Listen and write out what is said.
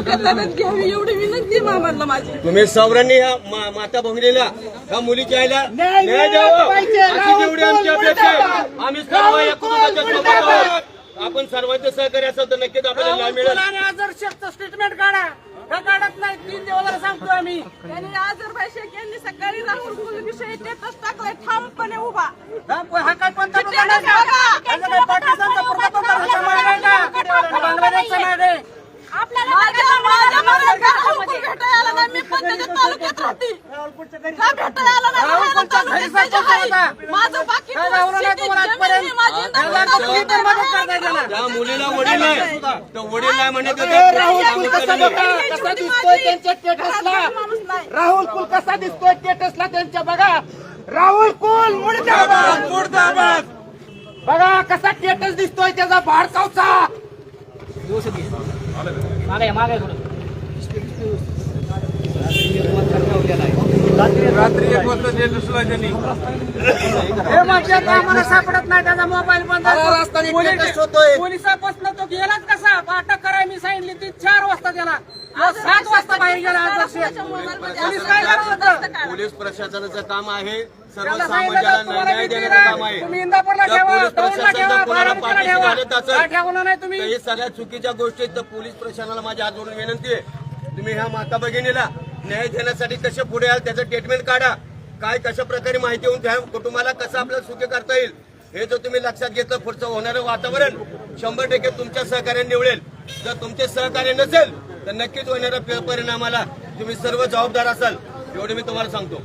दखल घ्यावी एवढी विनंती माझी. तुम्ही सौरांनी ह्या मा- माता भगिनीला ह्या मुलीच्या आईला न्याय न्याय द्यावा. पाहिजे. अशी जेवढी आमची अपेक्षा आहे आम्ही सर्व राहुल या कुटुंबाच्या सोबत आहोत. आपण सर्वांचं सहकार्य असेल तर नक्कीच आपल्याला न्याय मिळेल. स्टेटमेंट काढा. का काढत नाही तीन दिवस सांगतो आम्ही. त्यांनी आजरबाई शेख यांनी सकाळी राहुल कुल विषयी स्टेटस टाकलाय ठामपणे उभा. हा काय आहे? का? पाकिस्तानचा प्रजातंत्राचा माग आहे का? का बांगलादेशचा माग आहे? माझ्या माझ्या मनात राहुल कुल भेटायला आला नाही मी पण त्याच्या तालुक्यात राहते का भेटायला आला नाही राहुल आहे. माझं बाकी काय नाही शेती, आजपर्यंत? माझी त्याला तर मदत. त्या मुलीला वडील वडील नाही कसा होते बघा कसा दिसतोय त्यांच्या स्टेटसला राहुल कुल कसा दिसतोय? स्टेटसला त्यांच्या? बघा. राहुल कुल मुर्दाबाद. मुर्दाबाद बघा कसा स्टेटस दिसतोय त्याचा भाडकावचा हे म्हणजे आता आम्हाला सापडत नाही त्याचा मोबाईल बंद पोलिसापासून तो गेलाच कसा? अटक कराय मी सांगितली ती चार वाजता त्याला तो सात वाजता बाहेर गेला पोलीस काय करत होतं पोलीस प्रशासनाचं काम आहे. न्याय देण्याचं. काम आहे. तुम्ही इंदापूरला ठेवा, दौंडला ठेवा, बारामतीला ठेवा. ठेवलं नाही तुम्ही? हे सगळ्या चुकीच्या गोष्टी आहेत. तर पोलीस प्रशासनाला माझ्या हात जोडून विनंती आहे. तुम्ही ह्या माता भगिनीला न्याय देण्यासाठी कसे पुढे आल त्याचं स्टेटमेंट काढा. काय कशा प्रकारे माहिती होऊन त्या कुटुंबाला कसं आपल्याला सुखी करता येईल हे जर तुम्ही लक्षात घेतलं पुढचं होणारं वातावरण शंभर टक्के तुमच्या सहकार्याने निवडेल. जर तुमचे सहकार्य नसेल तर नक्कीच होणाऱ्या परिणामाला तुम्ही सर्व जबाबदार असाल एवढे मी तुम्हाला सांगतो.